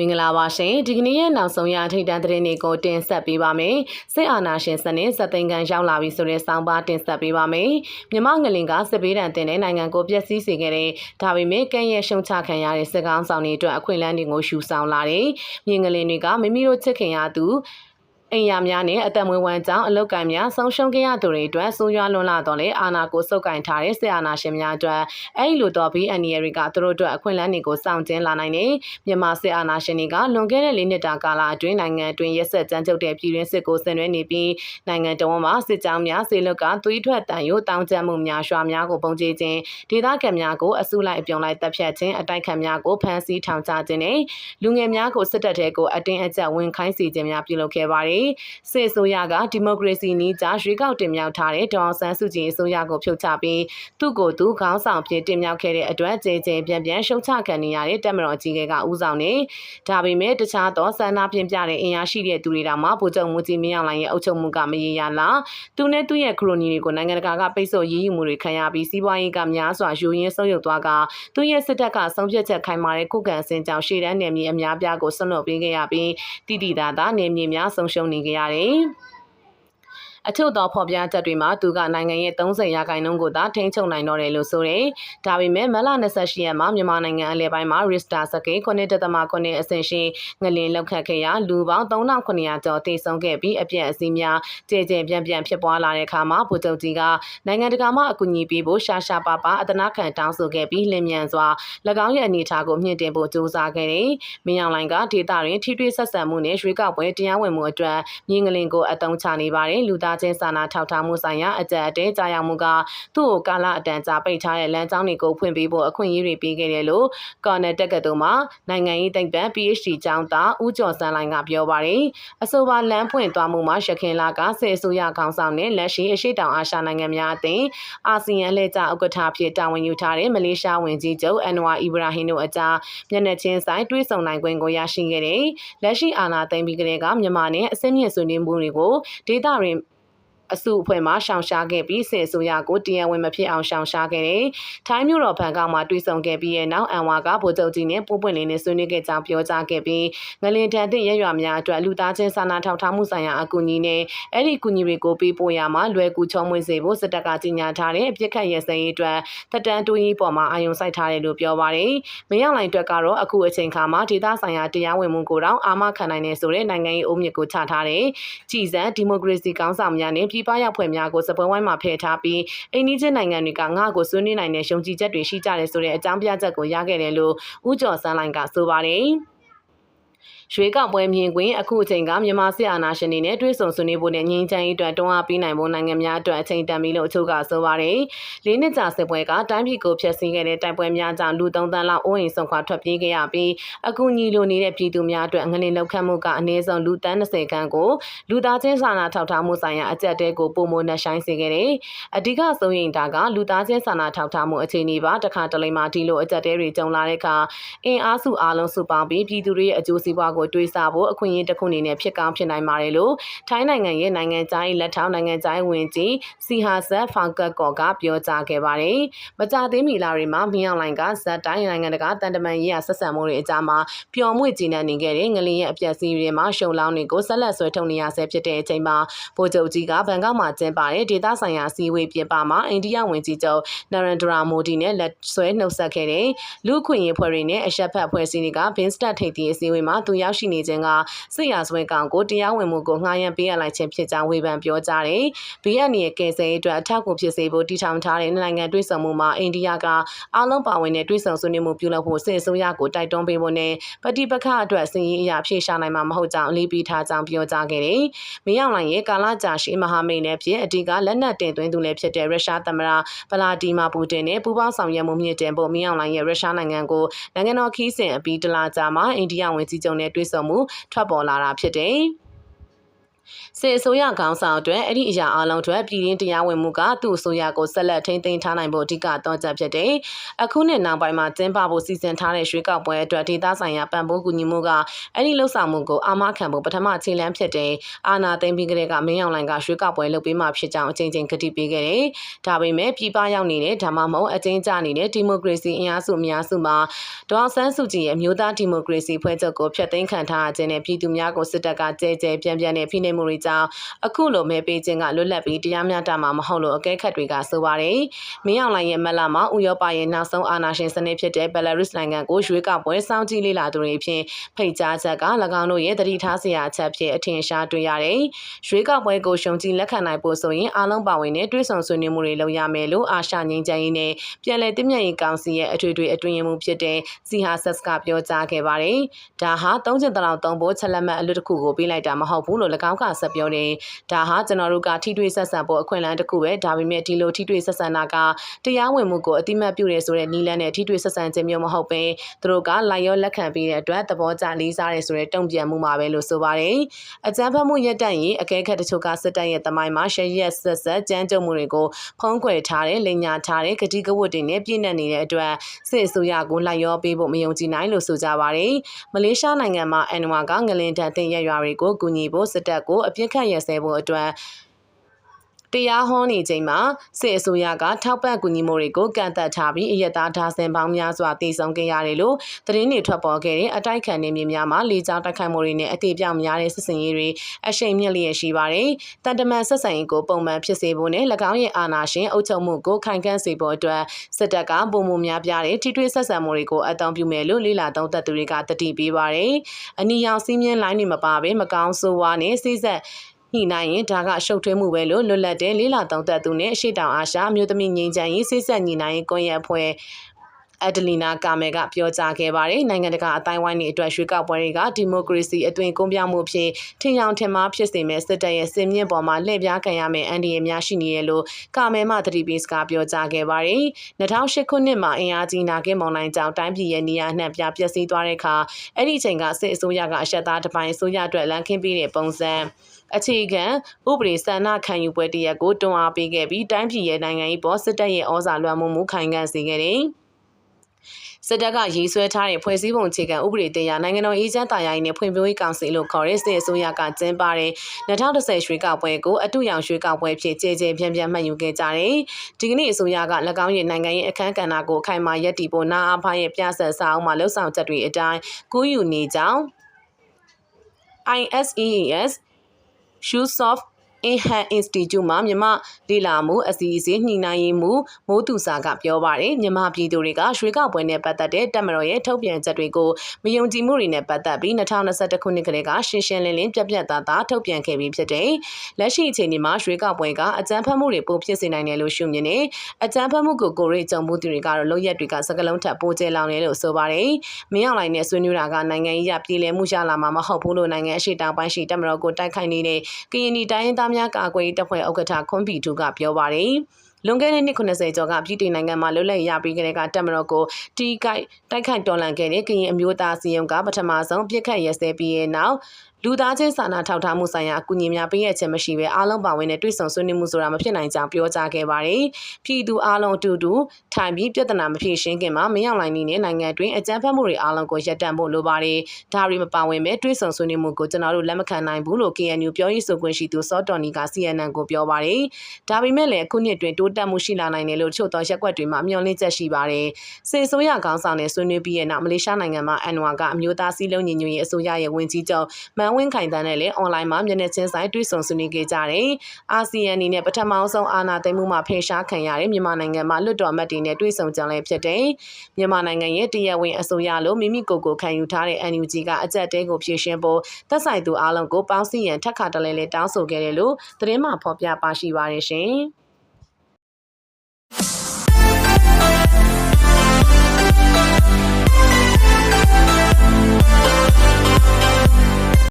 မင်္ဂလာပါရှင်ဒီကနေ့ရဲ့နောက်ဆုံးရထိတ်တန့်သတင်းတွေကိုတင်ဆက်ပေးပါမယ်စစ်အာဏာရှင်စနစ်စက်သိန်းကန်ရောက်လာပြီဆိုတဲ့စောင်းပါတင်ဆက်ပေးပါမယ်မြမငလင်ကစစ်ပေးတံတင်တဲ့နိုင်ငံကိုပျက်စီးစေခဲ့တဲ့ဒါပေမဲ့ကဲ့ရဲ့ရှုံချခံရတဲ့စစ်ကောင်းဆောင်တွေအတွက်အခွင့်အလမ်းတွေကိုရှူဆောင်လာတယ်မြင်ငလင်တွေကမိမိတို့ချစ်ခင်ရသူ အိမ်ယာများနဲ့အသက်မွေးဝမ်းကြောင်းအလုတ်ကံများဆုံးရှုံးခဲ့ရသူတွေအတွက်ဆိုးရွားလွန်းလာတော့လေအာနာကိုစုပ်ကင်ထားတဲ့ဆရာနာရှင်များအတွက်အဲ့ဒီလိုတော့ဘီအန်နီယရီကသူတို့အတွက်အခွင့်အလမ်းတွေကိုစောင့်ကျင်းလာနိုင်တယ်မြန်မာစစ်အာဏာရှင်တွေကလွန်ခဲ့တဲ့၄နှစ်တာကာလအတွင်းနိုင်ငံအတွင်းရက်ဆက်ကြမ်းကြုတ်တဲ့ပြည်တွင်းစစ်ကိုဆင်နွှဲနေပြီးနိုင်ငံတော်မှာစစ်ကြောင်းများဆေလွတ်ကသွေးထွက်တန်ရိုးတောင်းကျမှုများရွာများကိုပုံကျဲခြင်းဒေသခံများကိုအစုလိုက်အပြုံလိုက်တပ်ဖြတ်ခြင်းအတိုက်ခံများကိုဖမ်းဆီးထောင်ချခြင်းနဲ့လူငယ်များကိုစစ်တပ်ထဲကိုအတင်းအကျပ်ဝင်ခိုင်းစီခြင်းများပြုလုပ်ခဲ့ပါတယ်။စစ်အစိုးရကဒီမိုကရေစီနည်းကျရွေးကောက်တင်မြှောက်ထားတဲ့ဒေါအောင်ဆန်းစုကြည်အစိုးရကိုဖြုတ်ချပြီးသူ့ကိုယ်သူခေါင်းဆောင်ဖြစ်တင်မြှောက်ခဲ့တဲ့အတွက်ကြေကြေပြန့်ပြန့်ရှုံချခံနေရတဲ့တက်မတော်ကြီးကဦးဆောင်နေဒါပေမဲ့တခြားသောဆန္ဒပြင်းပြတဲ့အင်အားရှိတဲ့သူတွေတောင်မှဗိုလ်ချုပ်မူကြီးမင်းအောင်လှိုင်ရဲ့အုပ်ချုပ်မှုကမရေရလားသူနဲ့သူ့ရဲ့ခရိုနီတွေကိုနိုင်ငံတကာကပိတ်ဆို့ရေးယူမှုတွေခံရပြီးစီးပွားရေးကများစွာယူရင်းဆုပ်ယုပ်သွားကသူရဲ့စစ်တပ်ကဆုံးဖြတ်ချက်ခိုင်မာတဲ့ခုခံစင်ကြောင့်ရှေ့တန်းနယ်မြေအများပြားကိုဆွလွတ်ပေးခဲ့ရပြီးတိတိသားသားနယ်မြေများဆုံးရှုံးနေကြရတယ် အချို့သောဖော်ပြချက်တွေမှာသူကနိုင်ငံရဲ့30ရာခိုင်နှုန်းကိုသာထိန်းချုပ်နိုင်တော့တယ်လို့ဆိုတယ်။ဒါပေမဲ့မလ28ရက်မှာမြန်မာနိုင်ငံအလဲပိုင်းမှာ Rista စကေ9.9အဆင့်ရှိငလင်လောက်ခတ်ခဲ့ရာလူပေါင်း3900ကျော်သေဆုံးခဲ့ပြီးအပြည့်အစည်းများကြေကြေပြန့်ပြန့်ဖြစ်ပွားလာတဲ့အခါမှာဗိုလ်ချုပ်ကြီးကနိုင်ငံတကာမှအကူအညီပေးဖို့ရှာရှာပါပါအတနာခံတောင်းဆိုခဲ့ပြီးလင်မြန်စွာ၎င်းရဲ့အနေအထားကိုမြင့်တင်ဖို့ကြိုးစားခဲ့တယ်။မင်းအောင်လိုင်ကဒေတာတွင်ထိတွေ့ဆက်ဆံမှုနဲ့ရွှေကောက်ပွဲတရားဝင်မှုအတွက်မြင်းငလင်ကိုအတုံးချနေပါတယ်လူသားချင်းစာနာထောက်ထားမှုဆိုင်ရာအကြံအတဲကြားရောက်မှုကသူ့ကိုကာလအတန်ကြာပိတ်ထားတဲ့လမ်းကြောင်းတွေကိုဖွင့်ပေးဖို့အခွင့်အရေးတွေပေးခဲ့တယ်လို့ကော်နယ်တက်ကတူမှာနိုင်ငံရေးသိပ္ပံ PhD ကျောင်းသားဦးကျော်စန်းလိုင်ကပြောပါတယ်အဆိုပါလမ်းဖွင့်သွားမှုမှာရခင်လာကဆယ်ဆိုရခေါင်းဆောင်နဲ့လက်ရှိအရှိတောင်အာရှနိုင်ငံများအသင်းအာဆီယံလက်ကျဥက္ကဋ္ဌဖြစ်တာဝန်ယူထားတဲ့မလေးရှားဝန်ကြီးချုပ်အန်ဝါအီဘရာဟင်တို့အကြားမျက်နှာချင်းဆိုင်တွေးဆုံနိုင်ခွင့်ကိုရရှိခဲ့တဲ့လက်ရှိအာဏာသိမ်းပြီးကတည်းကမြန်မာနဲ့အစင်းမြင့်ဆွေးနွေးမှုတွေကိုဒေသတွင် အစုအဖွဲ့မှရှောင်ရှားခဲ့ပြီးစစ်အစိုးရကိုတရားဝင်မဖြစ်အောင်ရှောင်ရှားခဲ့တယ်။ထိုင်းမြို့တော်ဘန်ကောက်မှာတွေ့ဆုံခဲ့ပြီးတဲ့နောက်အန်ဝါကဗိုလ်ချုပ်ကြီးနဲ့ပိုးပွင့်လေးနဲ့ဆွေးနွေးခဲ့ကြောင်းပြောကြားခဲ့ပြီးငလင်တန်တဲ့ရရွာများအတွက်လူသားချင်းစာနာထောက်ထားမှုဆိုင်ရာအကူအညီနဲ့အဲ့ဒီကူညီတွေကိုပေးပို့ရမှာလွယ်ကူချုံးမွေးစေဖို့စစ်တပ်ကကြီးညာထားတဲ့အပြစ်ခတ်ရစဲရေးအတွက်တက်တန်းတူကြီးပေါ်မှာအာရုံစိုက်ထားတယ်လို့ပြောပါတယ်။မင်းအောင်လှိုင်အတွက်ကတော့အခုအချိန်ခါမှာဒေသဆိုင်ရာတရားဝင်မှုကိုတော့အာမခံနိုင်နေဆိုတဲ့နိုင်ငံရေးအုံးမြစ်ကိုချထားတယ်။ကြည်စံဒီမိုကရေစီကောင်းဆောင်များနဲ့ပြည်ပရောက်ဖွဲ့များကိုစပွဲဝိုင်းမှာဖယ်ထားပြီးအိန္ဒိချင်းနိုင်ငံတွေကငါ့ကိုဆွေးနွေးနိုင်တဲ့ရှုံကြည်ချက်တွေရှိကြတယ်ဆိုတဲ့အကြောင်းပြချက်ကိုရခဲ့တယ်လို့ဦးကျော်စန်းလိုင်ကဆိုပါတယ်။ ရွေးကောက်ပွဲမြင်ကွင်းအခုအချိန်ကမြန်မာစစ်အာဏာရှင်တွေနဲ့တွေ့ဆုံဆွေးနွေးဖို့နဲ့ငြိမ်းချမ်းရေးအတွက်တွန်းအားပေးနိုင်ဖို့နိုင်ငံများအတွက်အချိန်တန်ပြီလို့အချို့ကဆိုပါတယ်။လေးနှစ်ကြာစစ်ပွဲကတိုင်းပြည်ကိုဖျက်ဆီးခဲ့တဲ့တိုက်ပွဲများကြောင့်လူ၃သန်းလောက်အိုးအိမ်ဆုံးခွာထွက်ပြေးခဲ့ရပြီးအခုညီလိုနေတဲ့ပြည်သူများအတွက်ငလင်လောက်ခတ်မှုကအနည်းဆုံးလူတန်း20ခန်းကိုလူသားချင်းစာနာထောက်ထားမှုဆိုင်ရာအကြက်တဲကိုပုံမနှဆိုင်စေခဲ့တယ်။အဓိကစိုးရိမ်တာကလူသားချင်းစာနာထောက်ထားမှုအခြေအနေပါတစ်ခါတလေမှဒီလိုအကြက်တဲတွေကြုံလာတဲ့အခါအင်အားစုအားလုံးစုပေါင်းပြီးပြည်သူတွေရဲ့အကျိုးစီးပွားကိုတွေးဆဖို့အခွင့်အရေးတစ်ခုအနေနဲ့ဖြစ်ကောင်းဖြစ်နိုင်ပါတယ်လို့ထိုင်းနိုင်ငံရဲ့နိုင်ငံသားရေးလက်ထောက်နိုင်ငံသားဝင်ကြီးစီဟာဆတ်ဖောင်ကတ်ကော့ကပြောကြားခဲ့ပါတယ်။မကြသေးမီလာတွေမှာမင်းအောင်လိုင်ကဇက်တိုင်းနိုင်ငံတကာတန်တမန်ရေးရာဆက်ဆံမှုတွေအကြားမှာပျော်မွေ့ကြည်နံနေခဲ့တဲ့ငလင်းရဲ့အပျက်စီးတွေမှာရှုံလောင်းတွေကိုဆက်လက်ဆွဲထုတ်နေရဆဲဖြစ်တဲ့အချိန်မှာဗိုလ်ချုပ်ကြီးကဘန်ကောက်မှာကျင်းပတဲ့ဒေသဆိုင်ရာစီဝေးပြင်ပမှာအိန္ဒိယဝန်ကြီးချုပ်နရန်ဒရာမိုဒီနဲ့လက်ဆွဲနှုတ်ဆက်ခဲ့တဲ့လူခွင့်ရေးဖွဲ့တွေနဲ့အရှက်ဖက်ဖွဲ့စည်းတွေကဘင်းစတက်ထိပ်သီးအစည်းအဝေးမှာသူရောက်ရှိနေခြင်းကစစ်ရာဇဝဲကောင်ကိုတရားဝင်မှုကိုငှားရမ်းပေးရလိုက်ခြင်းဖြစ်ကြောင်းဝေဖန်ပြောကြားတယ်။ BN ရဲ့ကယ်ဆယ်ရေးအတွက်အထောက်အကူဖြစ်စေဖို့တည်ထောင်ထားတဲ့နိုင်ငံတွဲဆောင်မှုမှာအိန္ဒိယကအားလုံးပါဝင်တဲ့တွဲဆောင်ဆွေးနွေးမှုပြုလုပ်ဖို့စစ်အစိုးရကိုတိုက်တွန်းပေးဖို့နဲ့ပဋိပက္ခအတွက်စည်ရင်းအရာဖြေရှာနိုင်မှာမဟုတ်ကြောင်းအလေးပေးထားကြောင်းပြောကြားခဲ့တယ်။မင်းအောင်လှိုင်ရဲ့ကာလကြာရှည်မဟာမိတ်နဲ့ဖြစ်အဓိကလက်နက်တင်သွင်းသူလည်းဖြစ်တဲ့ရုရှားသမ္မတဗလာဒီမာပူတင်နဲ့ပူးပေါင်းဆောင်ရွက်မှုမြင့်တင်ဖို့မင်းအောင်လှိုင်ရဲ့ရုရှားနိုင်ငံကိုနိုင်ငံတော်ခီးစဉ်အပြီးတလကြာမှာအိန္ဒိယဝန်ကြီးချုပ်နဲ့တွေ့ဆုံမှုထွက်ပေါ်လာတာဖြစ်တယ်။ စစ်အစိုးရခေါင်းဆောင်အတွက်အဲ့ဒီအရာအလုံးအတွက်ပြည်ရင်းတရားဝင်မှုကသူ့အစိုးရကိုဆက်လက်ထိန်းသိမ်းထားနိုင်ဖို့အဓိကတော့ချက်ဖြစ်တယ်။အခုနှစ်နောက်ပိုင်းမှာကျင်းပဖို့စီစဉ်ထားတဲ့ရွေးကောက်ပွဲအတွက်ဒေသဆိုင်ရာပံ့ပိုးကူညီမှုကအဲ့ဒီလှုပ်ဆောင်မှုကိုအာမခံဖို့ပထမခြေလှမ်းဖြစ်တယ်။အာနာသိမ့်ပြီးကလေးကမင်းအောင်လိုင်ကရွေးကောက်ပွဲလုပ်ပေးမှဖြစ်ကြောင်းအချိန်ချင်းကတိပေးခဲ့တယ်။ဒါပေမဲ့ပြည်ပရောက်နေတဲ့ဒါမှမဟုတ်အကျဉ်းချနေတဲ့ဒီမိုကရေစီအင်အားစုအများစုမှာဒေါအောင်ဆန်းစုကြည်ရဲ့အမျိုးသားဒီမိုကရေစီဖွဲ့ချုပ်ကိုဖျက်သိမ်းခံထားခြင်းနဲ့ပြည်သူများကိုစစ်တပ်ကကြဲကြဲပြန့်ပြန့်နဲ့ဖိနှိပ်မှုတွေကြောင့်အခုလိုမဲပေးခြင်းကလွတ်လပ်ပြီးတရားမျှတမှာမဟုတ်လို့အကဲခတ်တွေကဆိုပါတယ်။မင်းအောင်လှိုင်ရဲ့မက်လာမှာဥရောပရဲ့နောက်ဆုံးအာဏာရှင်စနစ်ဖြစ်တဲ့ဘယ်လာရုစ်နိုင်ငံကိုရွေးကောက်ပွဲစောင့်ကြည့်လေ့လာသူတွေဖြင့်ဖိတ်ကြားချက်က၎င်းတို့ရဲ့တတိထားစရာအချက်ဖြစ်အထင်ရှားတွေ့ရတယ်။ရွေးကောက်ပွဲကိုရှုံချလက်ခံနိုင်ဖို့ဆိုရင်အားလုံးပါဝင်တဲ့တွဲဆောင်ဆွေးနွေးမှုတွေလုပ်ရမယ်လို့အာရှငင်းချမ်းရေးနဲ့ပြည်လဲတည်မြဲရေးကောင်စီရဲ့အထွေထွေအတွင်းရေးမှူးဖြစ်တဲ့စီဟာဆက်ကပြောကြားခဲ့ပါတယ်။ဒါဟာသုံးချင်တလောက်သုံးဖို့ချက်လက်မှတ်အလွတ်တစ်ခုကိုပေးလိုက်တာမဟုတ်ဘူးလို့၎င်းကဆက်ပြောတယ်။ဒါဟာကျွန်တော်တို့ကထိတွေ့ဆက်ဆံဖို့အခွင့်အလမ်းတစ်ခုပဲဒါပေမဲ့ဒီလိုထိတွေ့ဆက်ဆံတာကတရားဝင်မှုကိုအတိမတ်ပြုရဲဆိုတဲ့နီလန်းနဲ့ထိတွေ့ဆက်ဆံခြင်းမျိုးမဟုတ်ပဲသူတို့ကလိုက်ရောလက်ခံပေးတဲ့အတွက်သဘောကျလေးစားရဲဆိုတဲ့တုံ့ပြန်မှုမှာပဲလို့ဆိုပါတယ်။အကြမ်းဖက်မှုရက်တန့်ရင်အကဲခတ်တချို့ကစစ်တပ်ရဲ့တမိုင်းမှာရှရက်ဆက်ဆက်ကြမ်းကြုတ်မှုတွေကိုဖုံးကွယ်ထားတဲ့လိန်ညာထားတဲ့ဂတိကဝတ်တွေနဲ့ပြည့်နှက်နေတဲ့အတွက်စစ်အစိုးရကိုလိုက်ရောပေးဖို့မယုံကြည်နိုင်လို့ဆိုကြပါတယ်။မလေးရှားနိုင်ငံမှာအန်နဝါကငလင်တန်တင်ရရွာတွေကိုကူညီဖို့စစ်တပ်ကိုအပြစ်ခတ်ရစဲဖို့အတွက် တရားဟောနေချိန်မှာစစ်အစိုးရကထောက်ပံ့ကူညီမှုတွေကိုကန့်သတ်ထားပြီးအယက်သားဓာဆင်ပေါင်းများစွာတည်ဆုံခဲ့ရတယ်လို့သတင်းတွေထွက်ပေါ်ခဲ့တဲ့အတိုက်ခံနေမြေများမှာလေကြောင်းတိုက်ခိုက်မှုတွေနဲ့အသေးပြောင်များတဲ့စစ်စင်ရေးတွေအရှိန်မြင့်လျက်ရှိပါတယ်။တန်တမန်ဆက်ဆံရေးကိုပုံမှန်ဖြစ်စေဖို့နဲ့၎င်းရဲ့အာဏာရှင်အုပ်ချုပ်မှုကိုခိုင်ခန့်စေဖို့အတွက်စစ်တပ်ကပုံမှုများပြားတဲ့ထိတွေ့ဆက်ဆံမှုတွေကိုအတောင်ပြုမယ်လို့လေလာသုံးသပ်သူတွေကတတိပေးပါတယ်။အနီရောင်စီးမြင်လိုင်းတွေမပါဘဲမကောင်းဆိုးဝါးနဲ့စိစက် ညှိနှိုင်းရင်ဒါကရှုပ်ထွေးမှုပဲလို့လွတ်လပ်တဲ့လေးလာတောင်သက်သူနဲ့အရှိတောင်အာရှမျိုးသမီးငင်းချမ်းရေးစိစက်ညှိနှိုင်းရေးကွန်ရက်ဖွဲ့ အဒလီနာကာမယ်ကပြောကြားခဲ့ပါတယ်နိုင်ငံတကာအတိုင်းဝိုင်းတွေအတွက်ရွှေကောက်ပွဲတွေကဒီမိုကရေစီအသွင်ကွန်ပြမှုဖြင့်ထင်ရောင်ထင်မှားဖြစ်စေမဲ့စစ်တပ်ရဲ့စင်မြင့်ပေါ်မှာလှည့်ပြားခံရမယ့်အန်ဒီရများရှိနေရလို့ကာမယ်မှသတိပေးစကားပြောကြားခဲ့ပါတယ်2008ခုနှစ်မှာအင်အားကြီးနာကင်းမောင်နိုင်ကြောင်တိုင်းပြည်ရဲ့နေရာနှံ့ပြပျက်စီးသွားတဲ့အခါအဲ့ဒီချိန်ကစစ်အစိုးရကအရှက်သားတစ်ပိုင်းအစိုးရအတွက်လမ်းခင်းပေးတဲ့ပုံစံအခြေခံဥပဒေစံနာခံယူပွဲတရက်ကိုတွန်းအားပေးခဲ့ပြီးတိုင်းပြည်ရဲ့နိုင်ငံရေးပေါ်စစ်တပ်ရဲ့ဩဇာလွှမ်းမိုးမှုခိုင်ခံ့စေခဲ့တယ်။ စစ်တပ်ကရေးဆွဲထားတဲ့ဖွဲ့စည်းပုံအခြေခံဥပဒေတရားနိုင်ငံတော်အေဂျင့်တာယာရေးနဲ့ဖွံ့ဖြိုးရေးကောင်စီလို့ခေါ်တဲ့စစ်အစိုးရကကျင်းပတဲ့2010ရွှေကောက်ပွဲကိုအတူရောင်ရွှေကောက်ပွဲဖြစ်ကြေကြေပြန့်ပြန့်မှတ်ယူခဲ့ကြတယ်။ဒီကနေ့အစိုးရက၎င်းရဲ့နိုင်ငံရေးအခမ်းကဏ္ဍကိုခိုင်မာရပ်တည်ဖို့နာအားဖားရဲ့ပြဆက်စာအုပ်မှာလှုပ်ဆောင်ချက်တွေအတိုင်းကူးယူနေကြောင်း ISEAS Shoesoft Inhan Institute မှာမြမလေလာမှုအစီအစဉ်ညှိနှိုင်းရေးမှုမိုးသူစာကပြောပါတယ်မြမပြည်သူတွေကရွှေကောက်ပွဲနဲ့ပတ်သက်တဲ့တက်မတော်ရဲ့ထုတ်ပြန်ချက်တွေကိုမယုံကြည်မှုတွေနဲ့ပတ်သက်ပြီး2021ခုနှစ်ကလေးကရှင်းရှင်းလင်းလင်းပြပြသားသားထုတ်ပြန်ခဲ့ပြီးဖြစ်တယ်။လက်ရှိအခြေအနေမှာရွှေကောက်ပွဲကအကြမ်းဖက်မှုတွေပိုဖြစ်စေနိုင်တယ်လို့ရှုမြင်နေအကြမ်းဖက်မှုကိုကိုရိကြုံမှုသူတွေကတော့လုံရက်တွေကစကလုံးထပ်ပိုးကျဲလောင်တယ်လို့ဆိုပါတယ်။မင်းအောင်လိုင်နဲ့ဆွေးနွေးတာကနိုင်ငံရေးရပြည်လည်မှုရလာမှာမဟုတ်ဘူးလို့နိုင်ငံအရှိတောင်ပိုင်းရှိတက်မတော်ကိုတိုက်ခိုက်နေတဲ့ကရင်ပြည်တိုင်းသားများကာကွယ်တပ်ဖွဲ့ဥက္ကဋ္ဌခွန်ပီတူကပြောပါတယ်လွန်ခဲ့တဲ့နှစ်90ကျော်ကပြည်ထောင်နိုင်ငံမှာလွတ်လပ်ရပြီးကလေးကတက်မတော်ကိုတီကိုက်တိုက်ခိုက်တော်လှန်ခဲ့တဲ့ကရင်အမျိုးသားစီယုံကပထမဆုံးပြစ်ခတ်ရဲစဲပြီးရဲ့နောက်လူသားချင်းစာနာထောက်ထားမှုဆိုင်ရာအကူအညီများပေးရခြင်းမရှိဘဲအားလုံးပါဝင်တဲ့တွေ့ဆုံဆွေးနွေးမှုဆိုတာမဖြစ်နိုင်ကြောင်းပြောကြားခဲ့ပါတယ်။ပြည်သူအားလုံးအတူတူထိုင်ပြီးပြဿနာမဖြေရှင်းခင်မှာမရောက်နိုင်နေတဲ့နိုင်ငံတွင်အကြမ်းဖက်မှုတွေအားလုံးကိုရပ်တန့်ဖို့လိုပါတယ်။ဒါရီမပါဝင်ပဲတွေ့ဆုံဆွေးနွေးမှုကိုကျွန်တော်တို့လက်မခံနိုင်ဘူးလို့ KNU ပြောရေးဆိုခွင့်ရှိသူစောတော်နီက CNN ကိုပြောပါတယ်။ဒါပေမဲ့လည်းအခုနှစ်တွင်တိုးတက်မှုရှိလာနိုင်တယ်လို့ချို့သောရက်ွက်တွေမှာမျှော်လင့်ချက်ရှိပါတယ်။စေဆိုးရခေါင်းဆောင်တဲ့ဆွေးနွေးပြီးတဲ့နောက်မလေးရှားနိုင်ငံမှာအန်နဝါကအမျိုးသားစည်းလုံးညီညွတ်ရေးအစိုးရရဲ့ဝန်ကြီးချုပ်မန်ဝင်းခိုင်တန်းနဲ့လည်းအွန်လိုင်းမှာမျက်နှာချင်းဆိုင်တွေ့ဆုံဆွေးနွေးခဲ့ကြတယ်။အာဆီယံအနေနဲ့ပထမဆုံးအာဏာသိမ်းမှုမှာဖယ်ရှားခံရတဲ့မြန်မာနိုင်ငံမှာလွတ်တော်အမတ်တွေနဲ့တွေ့ဆုံကြလည်းဖြစ်တယ်။မြန်မာနိုင်ငံရဲ့တရားဝင်အစိုးရလို့မိမိကိုယ်ကိုခံယူထားတဲ့ NUG ကအကြက်တဲကိုဖြည့်ရှင်းဖို့သက်ဆိုင်သူအားလုံးကိုပေါင်းစည်းရန်ထက်ခါတလဲလဲတောင်းဆိုခဲ့တယ်လို့သတင်းမှဖော်ပြပါရှိပါတယ်ရှင်။ Música